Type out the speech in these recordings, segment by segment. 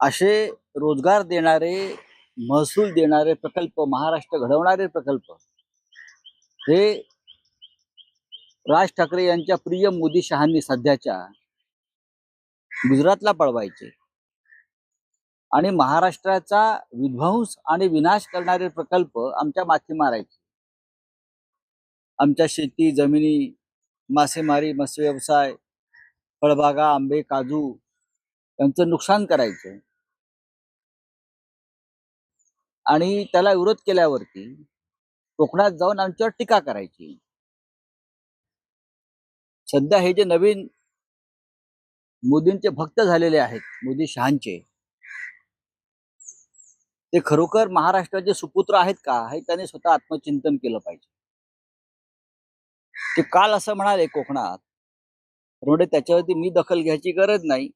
असे रोजगार देणारे महसूल देणारे प्रकल्प महाराष्ट्र घडवणारे प्रकल्प. हे राज ठाकरे यांच्या प्रिय मोदी शहांनी सध्याच्या गुजरातला पळवायचे आणि महाराष्ट्राचा विध्वंस आणि विनाश करणारे प्रकल्प आमच्या माथी मारायचे. आमच्या शेती जमिनी मासेमारी मत्स्य व्यवसाय फळबागा आंबे काजू यांचं नुकसान करायचं. आणि त्याला विरोध केल्यावरती कोकणात जाऊन आमच्यावर टीका करायची. सध्या हे जे नवीन मोदींचे भक्त झालेले आहेत मोदी शहांचे ते खरोखर महाराष्ट्राचे सुपुत्र आहेत का हे त्याने स्वतः आत्मचिंतन केलं पाहिजे. ते काल असं म्हणाले कोकणात म्हणजे त्याच्यावरती मी दखल घ्यायची गरज नाही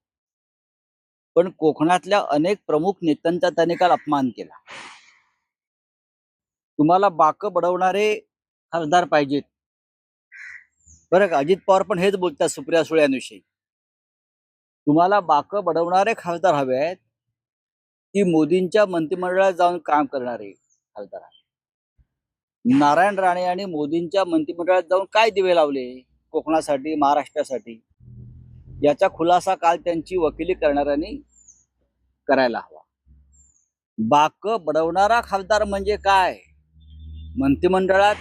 पण कोकणातल्या अनेक प्रमुख नेत्यांचा त्याने काल अपमान केला. तुम्हाला बाक बडवणारे खासदार पाहिजेत. बरं का? अजित पवार पण हेच बोलतात सुप्रिया सुळ्यांविषयी तुम्हाला बाक बडवणारे खासदार हवे आहेत की मोदींच्या मंत्रिमंडळात जाऊन काम करणारे खासदार नारायण राणे आणि मोदींच्या मंत्रिमंडळात जाऊन काय दिवे लावले कोकणासाठी महाराष्ट्रासाठी? याचा खुलासा काल त्यांची वकिली करणाऱ्यांनी करायला हवा. बाक बडवणारा खासदार म्हणजे काय? मंत्रिमंडळात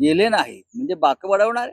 गेले नाहीत म्हणजे बाकं बडवणारे